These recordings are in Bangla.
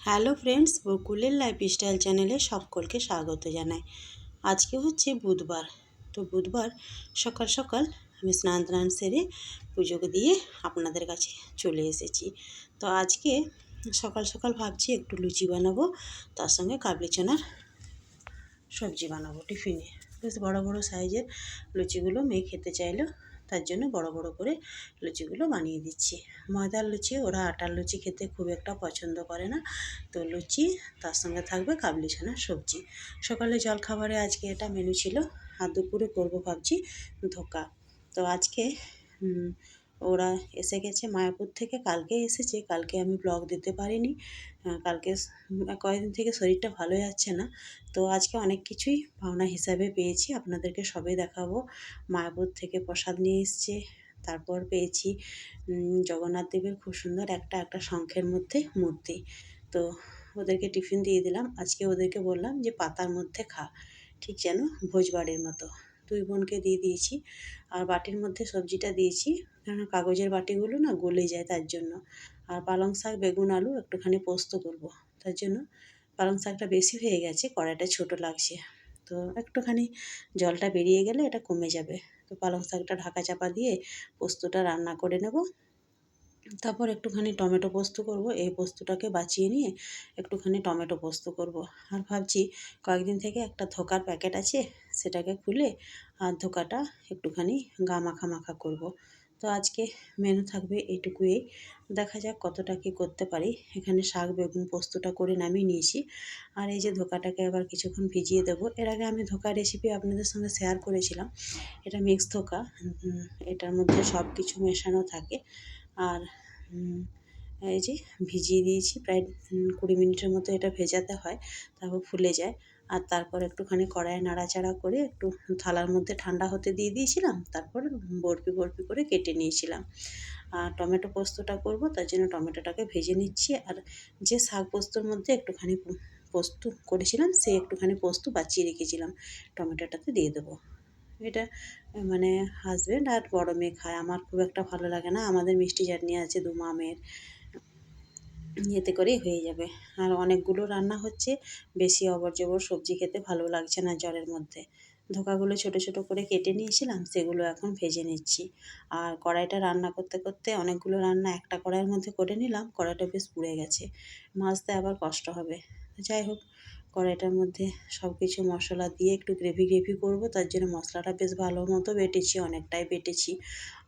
হ্যালো ফ্রেন্ডস, বকুলের লাইফস্টাইল চ্যানেলে সকলকে স্বাগত জানাই। আজকে হচ্ছে বুধবার। তো বুধবার সকাল সকাল আমি স্নান টান সেরে পুজোকে দিয়ে আপনাদের কাছে চলে এসেছি। তো আজকে সকাল সকাল ভাবছি একটু লুচি বানাবো, তার সঙ্গে কাবলি চানার সবজি বানাবো টিফিনে। বেশ বড় বড় সাইজের লুচিগুলো মেয়ে খেতে চাইলো। তার জন্য বড় বড় করে লুচিগুলো বানিয়ে দিচ্ছি। ময়দার লুচি, ওরা আটার লুচি খেতে খুব একটা পছন্দ করে না। তো লুচি, তার সঙ্গে থাকবে কাবলি ছানার সবজি। সকালে জলখাবারে আজকে এটা মেনু ছিল। আর দুপুরে করব ভাবছি ধোকা। তো আজকে ওরা এসে গেছে। মায়াপুর থেকে কালকে এসেছে। কালকে আমি ব্লগ দিতে পারিনি। কালকে কয়েকদিন থেকে শরীরটা ভালো যাচ্ছে না। তো আজকে অনেক কিছুই পাওনা হিসাবে পেয়েছি। আপনাদেরকে সবই দেখাবো। মায়াপুর থেকে প্রসাদ নিয়ে এসছে। তারপর পেয়েছি জগন্নাথ দেবের খুব সুন্দর একটা একটা শঙ্খের মধ্যে মূর্তি। তো ওদেরকে টিফিন দিয়ে দিলাম। আজকে ওদেরকে বললাম যে পাতার মধ্যে খা। ঠিক যেন ভোজবাড়ির মতো। দুই বোনকে দিয়ে দিয়েছি। আর বাটির মধ্যে সবজিটা দিয়েছি। কারণ কাগজের বাটিগুলো না গলে যায় তার জন্য। আর পালং শাক, বেগুন, আলু একটুখানি পোস্ত করব। তার জন্য পালং শাকটা বেশি হয়ে গেছে, কড়াইটা ছোট লাগছে। তো একটুখানি জলটা বেরিয়ে গেলে এটা কমে যাবে। তো পালং শাকটা ঢাকা চাপা দিয়ে পোস্তটা রান্না করে নেব। তারপর একটুখানি টমেটো পোস্ত করব। এই পোস্তটাকে বাঁচিয়ে নিয়ে একটুখানি টমেটো পোস্ত করব। আর ভাবছি কয়েকদিন থেকে একটা ধোকার প্যাকেট আছে, সেটাকে খুলে আর ধোকাটা একটুখানি গা মাখা মাখা করব। তো আজকে মেনু থাকবে এইটুকুই। দেখা যাক কতটা কী করতে পারি। এখানে শাক, বেগুন পোস্তটা করে নামিয়ে নিয়েছি। আর এই যে ধোকাটাকে আবার কিছুক্ষণ ভিজিয়ে দেবো। এর আগে আমি ধোকা রেসিপি আপনাদের সঙ্গে শেয়ার করেছিলাম। এটা মিক্স ধোকা এটার মধ্যে সব কিছু মেশানো থাকে। আর এই যে ভিজিয়ে দিয়েছি, প্রায় কুড়ি মিনিটের মতো এটা ভেজাতে হয়, তারপর ফুলে যায়। আর তারপর একটুখানি কড়াইয়ে নাড়াচাড়া করে একটু থালার মধ্যে ঠান্ডা হতে দিয়ে দিয়েছিলাম, তারপর বরফি বরফি করে কেটে নিয়েছিলাম। আর টমেটো পোস্তটা করব, তার জন্য টমেটোটাকে ভেজে নিচ্ছি। আর যে শাক পোস্তর মধ্যে একটুখানি পোস্ত করেছিলাম, সে একটুখানি পোস্ত বাঁচিয়ে রেখেছিলাম, টমেটোটাতে দিয়ে দেবো। এটা মানে হাজব্যান্ড আর বড় মেয়ে খায়। আমার খুব একটা ভালো লাগে না। আমাদের মিষ্টি চাটনি আছে দু মামের। এতে করেই হয়ে যাবে। আর অনেকগুলো রান্না হচ্ছে। বেশি অবর জবর সবজি খেতে ভালো লাগছে না জলের মধ্যে। ধোকাগুলো ছোট ছোট করে কেটে নিয়েছিলাম, সেগুলো এখন ভেজে নিচ্ছি। আর কড়াইটা রান্না করতে করতে অনেকগুলো রান্না একটা কড়াইয়ের মধ্যে করে নিলাম। কড়াইটা বেশ পুড়ে গেছে। মাছতে আবার কষ্ট হবে। যাই হোক কড়াইটার মধ্যে সব কিছু মশলা দিয়ে একটু গ্রেভি গ্রেভি করব, তার জন্য মশলাটা বেশ ভালো মতো বেটেছি, অনেকটাই বেটেছি।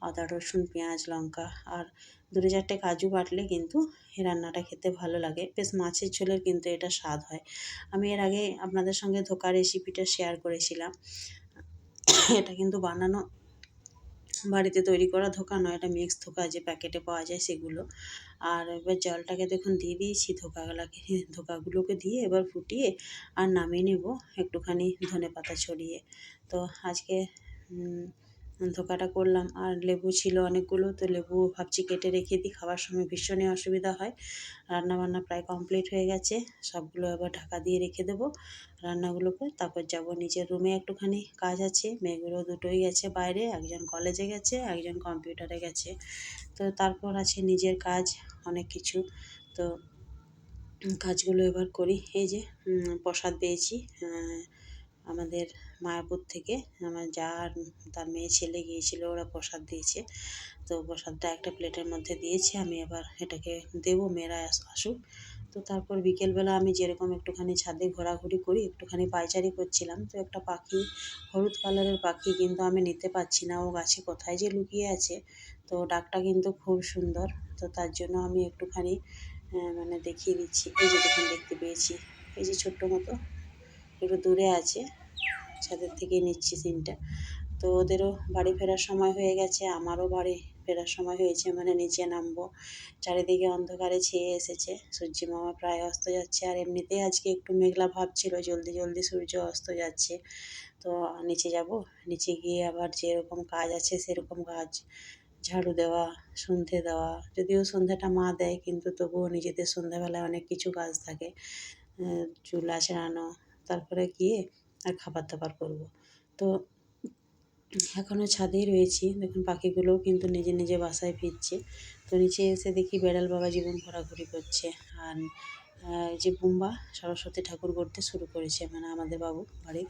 আদা, রসুন, পেঁয়াজ, লঙ্কা আর দুটো চারটে কাজু বাটলে কিন্তু এই রান্নাটা খেতে ভালো লাগে। বেশ মাছের ঝোলের কিন্তু এটা স্বাদ হয়। আমি এর আগে আপনাদের সঙ্গে ধোকা রেসিপিটা শেয়ার করেছিলাম। এটা কিন্তু বানানো বাড়িতে তৈরি করা ধোকা নয় এটা মিক্স ধোকা যে প্যাকেটে পাওয়া যায় সেগুলো। আর এবার জলটাকে দেখুন দিয়ে দিয়েছি, ধোকাগুলোকে ধোকাগুলোকে দিয়ে এবার ফুটিয়ে আর নামিয়ে নেব একটুখানি ধনে পাতা ছড়িয়ে। তো আজকে ধোকাটা করলাম। আর লেবু ছিল অনেকগুলো, তো লেবু ভাবছি কেটে রেখে দিই, খাওয়ার সময় ভীষণই অসুবিধা হয়। রান্নাবান্না প্রায় কমপ্লিট হয়ে গেছে, সবগুলো এবার ঢাকা দিয়ে রেখে দেবো রান্নাগুলোকে। তারপর যাব নিজের রুমে একটুখানি কাজ আছে, মেয়েগুলো দুটোই গেছে বাইরে, একজন কলেজে গেছে, একজন কম্পিউটারে গেছে। তো তারপর আছে নিজের কাজ, অনেক কিছু। তো কাজগুলো এবার করি, এই যে প্রসাদ পেয়েছি আমাদের মায়াপুর থেকে আমার যা তার মেয়ে ছেলে গিয়েছিল, ওরা প্রসাদ দিয়েছে। তো প্রসাদটা একটা প্লেটের মধ্যে দিয়েছে, আমি এবার এটাকে দেবো, মেয়েরা আসুক। তো তারপর বিকেলবেলা আমি যেরকম একটুখানি ছাদে ঘোরাঘুরি করি, একটুখানি পায়চারি করছিলাম। তো একটা পাখি, হলুদ কালারের পাখি কিন্তু আমি নিতে পারছি না। ও গাছে কোথায় যে লুকিয়ে আছে। তো ডাকটা কিন্তু খুব সুন্দর। তো তার জন্য আমি একটুখানি মানে দেখিয়ে দিচ্ছি। এই যে দেখুন, দেখতে পেয়েছি। এই যে ছোট্ট মতো, একটু দূরে আছে। ছাদের থেকে নিচ্ছি সিনটা তো ওদেরও বাড়ি ফেরার সময় হয়ে গেছে, আমারও বাড়ি ফেরার সময় হয়েছে মানে নিচে নামবো। চারিদিকে অন্ধকারে ছেয়ে এসেছে, সূর্য মামা প্রায় অস্ত যাচ্ছে, আর এমনিতেই আজকে একটু মেঘলা ভাব ছিল, জলদি জলদি সূর্য অস্ত যাচ্ছে। তো নিচে যাব, নিচে গিয়ে আবার যেরকম কাজ আছে সেরকম কাজ, ঝাড়ু দেওয়া, সন্ধে দেওয়া, যদিও সন্ধ্যাটা মা দেয়, কিন্তু তবুও নিজেদের সন্ধ্যাবেলায় অনেক কিছু কাজ থাকে চুল আঁচড়ানো তারপরে গিয়ে আর খাবার দাবার করব। তো এখনও ছাদেই রয়েছি। দেখুন, পাখিগুলোও কিন্তু নিজে নিজে বাসায় ফিরছে। তো নিচে এসে দেখি বেড়াল বাবা জীবন ঘোরাঘুরি করছে। আর যে বুম্বা সরস্বতী ঠাকুর গড়তে শুরু করেছে মানে আমাদের বাবু বাড়ির।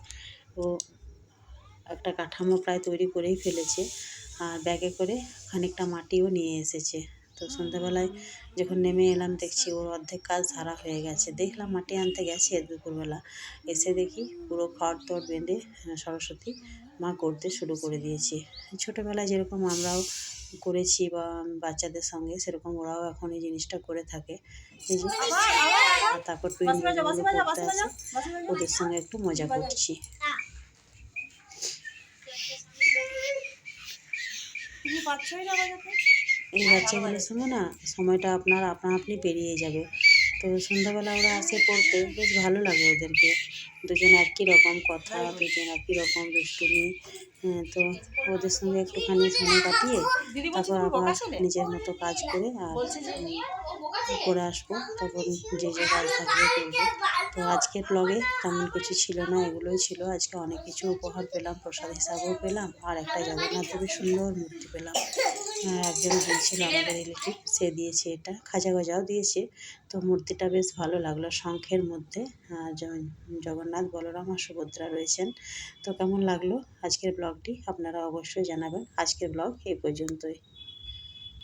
ও একটা কাঠামো প্রায় তৈরি করেই ফেলেছে। আর ব্যাগে করে খানিকটা মাটিও নিয়ে এসেছে। তো সন্ধ্যাবেলায় যখন নেমে এলাম দেখছি ওর অর্ধেক কাজ ধারা হয়ে গেছে। দেখলাম মাটি আনতে গেছে দুপুরবেলা। এসে দেখি পুরো খড় টড় বেঁধে সরস্বতী মা করতে শুরু করে দিয়েছে। ছোটোবেলায় যেরকম আমরাও করেছি বা বাচ্চাদের সঙ্গে সেরকম ওরাও এখন এই জিনিসটা করে থাকে। তারপর ওদের সঙ্গে একটু মজা করছি। পাচ্ছই না এই বাচ্চাগুলোর সঙ্গে না সময়টা আপনার আপনা আপনি পেরিয়ে যাবে। তো সন্ধ্যাবেলা ওরা আসে পড়তে বেশ ভালো লাগে ওদেরকে। দুজন একই রকম কথা দুজন একই রকম দুষ্টুমি। হ্যাঁ, তো ওদের সঙ্গে একটুখানি সময় কাটিয়ে তারপর আবার নিজের মতো কাজ করে আর করে আসব। তখন যে যে কাজ থাকবে করব। তো আজকের ব্লগে তেমন কিছু ছিল না এগুলোই ছিল। আজকে অনেক কিছু উপহার পেলাম প্রসাদ হিসাবেও পেলাম। আর একটা জগন্নাথ দেবের সুন্দর মূর্তি পেলাম। একজন দিয়েছিল আমাদের রিলেটিভ সে দিয়েছে এটা। খাজা গজাও দিয়েছে। তো মূর্তিটা বেশ ভালো লাগল শঙ্খের মধ্যে। জগন্নাথ বলরাম আর সুভদ্রা রয়েছেন। তো কেমন লাগল আজকের ব্লগটি আপনারা অবশ্যই জানাবেন। আজকের ব্লগ এই পর্যন্তই।